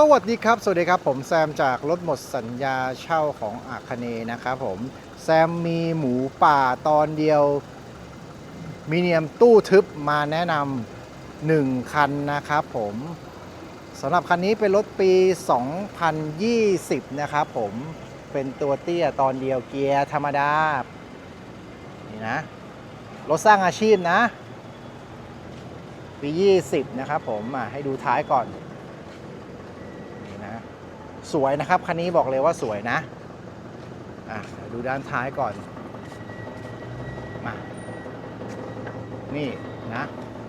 สวัสดีครับ สวัสดีครับ ผมแซมจากรถหมดสัญญาเช่าของอาคเนนะครับผม แซมมีหมูป่าตอนเดียวมีเนียมตู้ทึบมาแนะนำหนึ่งคันนะครับผมสำหรับคันนี้เป็นรถปี 2020 นะครับผม เป็นตัวเตี้ยตอนเดียวเกียร์ธรรมดา นี่นะ รถสร้างอาชีพนะ ปี 20 นะครับผมให้ดูท้ายก่อน สวยนะครับ คันนี้บอกเลยว่าสวยนะ อะดูด้านท้ายก่อน มา นี่นะ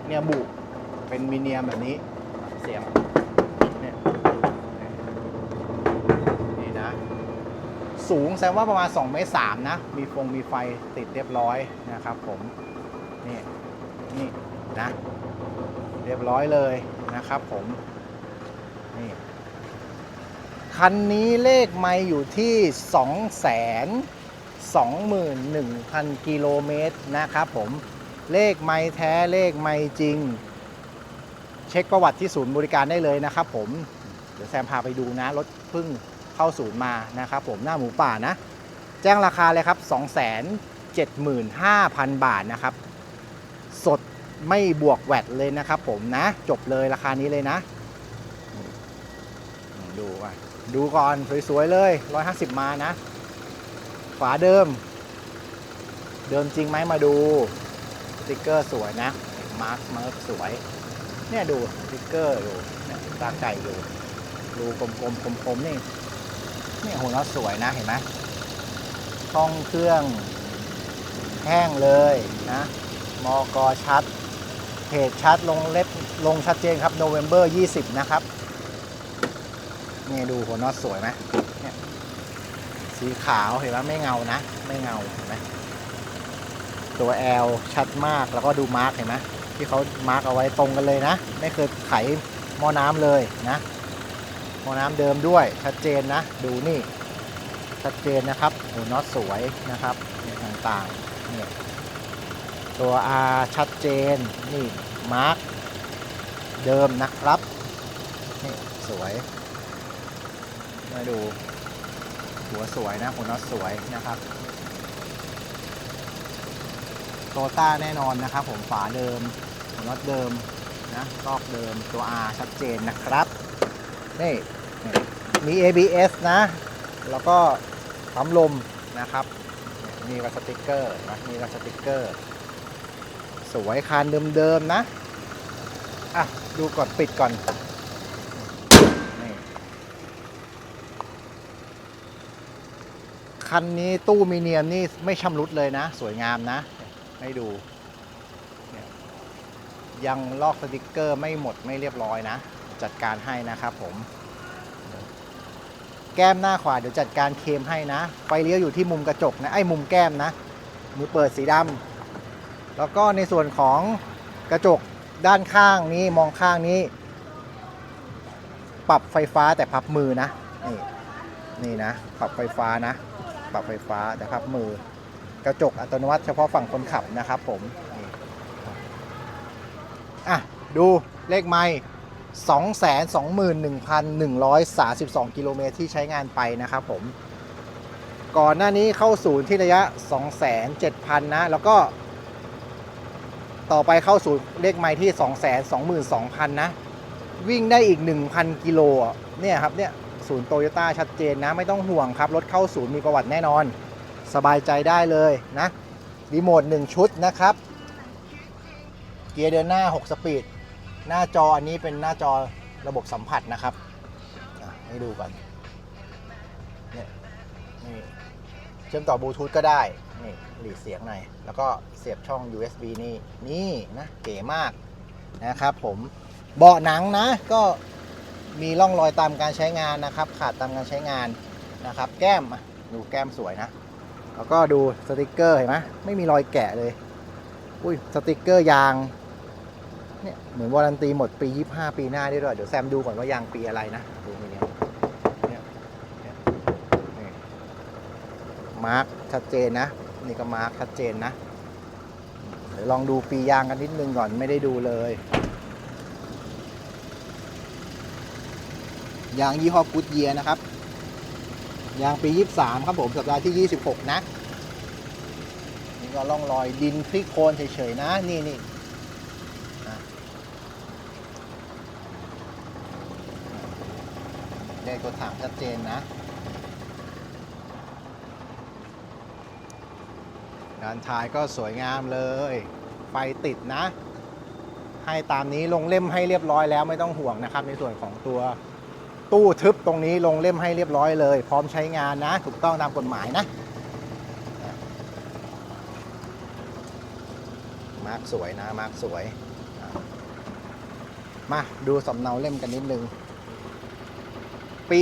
เนี่ยบุเป็นมิเนียมแบบนี้ เสียงเนี่ยนี่นะ สูงแสดงว่าประมาณ2เมตร3นะ มีฟงมีไฟติดเรียบร้อยนะครับผม นี่ นี่นะ เรียบร้อยเลยนะครับผม นี่ คันนี้เลขไม่อยู่ที่ 2 2 1 0 0 0 กิโลเมตรนะครับผมเลขไม่แท้เลขไม่จริง เช็คประวัติที่ศูนย์บริการได้เลยนะครับผมเดี๋ยวแซมพาไปดูนะรถเพิ่งเข้าศูนย์มานะครับผมหน้าหมูป่านะ แจ้งราคาเลยครับ 275,000 บาทนะครับ สดไม่บวกแวดเลยนะครับผมนะ จบเลยราคานี้เลยนะ ดูอะ ดูก่อน สวย ๆ เลย 150 มานะ ฝาเดิม เดิมจริงไหมมาดู สติกเกอร์สวยนะ มาร์คมาร์คสวย เนี่ยดูสติกเกอร์ดูเนี่ยตาไก่ดูดูกลมๆคมๆนี่เนี่ยหัวน็อตสวยนะเห็นไหมช่องเครื่องแห้งเลยนะ มอกอชัด เพจชัดลงเล็บลงชัดเจนครับ November 20 นะครับ นี่ดูหัวน็อตสวยไหมเนี่ยสีขาวเห็นไหมไม่เงานะ ไม่เงาเห็นไหมตัว L ชัดมากแล้วก็ดูมาร์กเห็นไหมที่เขามาร์กเอาไว้ตรงกันเลยนะ ไม่เคยไขหม้อน้ำเลยนะหม้อน้ำเดิมด้วยชัดเจนนะ ดูนี่ชัดเจนนะครับหัวน็อตสวยนะครับต่างๆเนี่ยตัว R ชัดเจนนี่มาร์กเดิมนะครับนี่สวย มาดู หัวสวยนะหัวน็อตสวยนะครับโตต้าแน่นอนนะครับ ผมฝาเดิมหัวน็อตเดิมนะรอบเดิมตัว R ชัดเจนนะครับนี่มี ABS นะ แล้วก็ปั๊มลมนะครับนี่ก็สติกเกอร์นะนี่ก็สติกเกอร์ สวยคันเดิมๆนะอะดูก่อนปิดก่อน คันนี้ตู้มีเนียมนี่ไม่ชำรุดเลยนะ สวยงามนะ ให้ดู ยังลอกสติกเกอร์ไม่หมดไม่เรียบร้อยนะ จัดการให้นะครับผม แก้มหน้าขวาเดี๋ยวจัดการเคมให้นะ ไฟเลี้ยวอยู่ที่มุมกระจกนะ ไอ้มุมแก้มนะ มือเปิดสีดำ แล้วก็ในส่วนของกระจกด้านข้างนี้มองข้างนี้ ปรับไฟฟ้าแต่พับมือนะ นี่นี่นะ ปรับไฟฟ้านะ ปรับไฟฟ้าแต่พับ มือกระจกอัตโนมัติเฉพาะฝั่งคนขับนะครับผมอะดูเลขไม่221,132 กิโลเมตรที่ใช้งานไปนะครับผม ก่อนหน้านี้เข้าศูนย์ที่ระยะ 207,000 นะ แล้วก็ ต่อไปเข้าศูนย์เลขไม่ที่ 222,000 นะ วิ่งได้อีก 1,000 กิโลเนี่ยครับเนี่ย ศูนย์โตโยต้าชัดเจนนะ ไม่ต้องห่วงครับ รถเข้าศูนย์มีประวัติแน่นอน สบายใจได้เลยนะ รีโมท 1 ชุดนะครับ เกียร์เดินหน้า 6 สปีด หน้าจออันนี้เป็นหน้าจอระบบสัมผัสนะครับให้ดูก่อนเนี่ยนี่เชื่อมต่อบลูทูธก็ได้ นี่หลีดเสียงหน่อย แล้วก็เสียบช่อง USB นี่ นี่นะ เก๋มากนะครับผม เบาะหนังนะ ก็ มีร่องรอยตามการใช้งานนะครับ ขาดตามการใช้งานนะครับ แก้มดูแก้มสวยนะ แล้วก็ดูสติกเกอร์เห็นไหมไม่มีรอยแกะเลย อุ้ยสติกเกอร์ยางเนี่ยเหมือนวารันตีหมดปี 25 ปีหน้าได้ด้วย เดี๋ยวแซมดูก่อนว่ายางปีอะไรนะดูนี่เนี่ยเนี่ยเนี่ยมาร์คชัดเจนนะ นี่ก็มาร์คชัดเจนนะ เดี๋ยวลองดูปียางกันนิดนึงก่อนไม่ได้ดูเลย ยางยี่ห้อกูดเยียนะครับ ยางปี 23 ครับผมสัปดาห์ที่ 26 นะนี่ก็ล่องรอยดินคลิกโคลนเฉยๆนะ นี่นี่อะเลขตัวถังชัดเจนนะงานท้ายก็สวยงามเลย ไฟติดนะ ให้ตามนี้ลงเล่มให้เรียบร้อยแล้วไม่ต้องห่วงนะครับ ในส่วนของตัว ตู้ทึบตรงนี้ลงเล่มให้เรียบร้อยเลย พร้อมใช้งานนะ ถูกต้องตามกฎหมายนะ มาร์กสวยนะ มาร์กสวย มาดูสำเนาเล่มกันนิดนึง ปี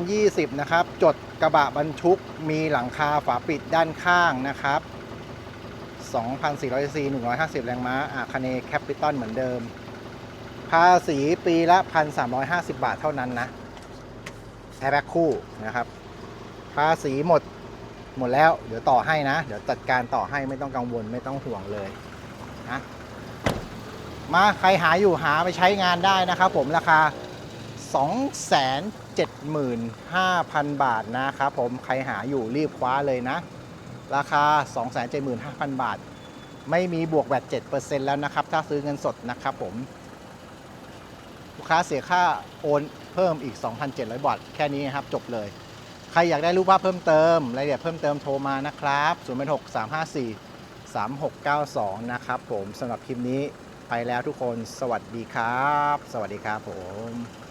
2020 นะครับ จดกระบะบรรทุกมีหลังคาฝาปิดด้านข้างนะครับ2,400ซี150 แรงม้าอาคาเนแคปิตอลเหมือนเดิม ภาษีปีละ 1,350 บาทเท่านั้นนะแอร์แบ็คคู่นะครับ ภาษีหมดหมดแล้ว เดี๋ยวต่อให้นะ เดี๋ยวจัดการต่อให้ไม่ต้องกังวลไม่ต้องห่วงเลยนะมาใครหาอยู่หาไปใช้งานได้นะครับผมราคา 275,000 บาทนะครับผมใครหาอยู่รีบคว้าเลยนะ ราคา 275,000 บาท ไม่มีบวกแวด7%แล้วนะครับ ถ้าซื้อเงินสดนะครับผม ลูกค้าเสียค่าโอนเพิ่มอีก 2,700 บาทแค่นี้นะครับจบเลย ใครอยากได้รูปภาพเพิ่มเติมรายละเอียดเพิ่มเติมโทรมานะครับ0 6 3 5 4 3 6 9 2 นะครับผมสำหรับคลิปนี้ไปแล้วทุกคนสวัสดีครับ สวัสดีครับผม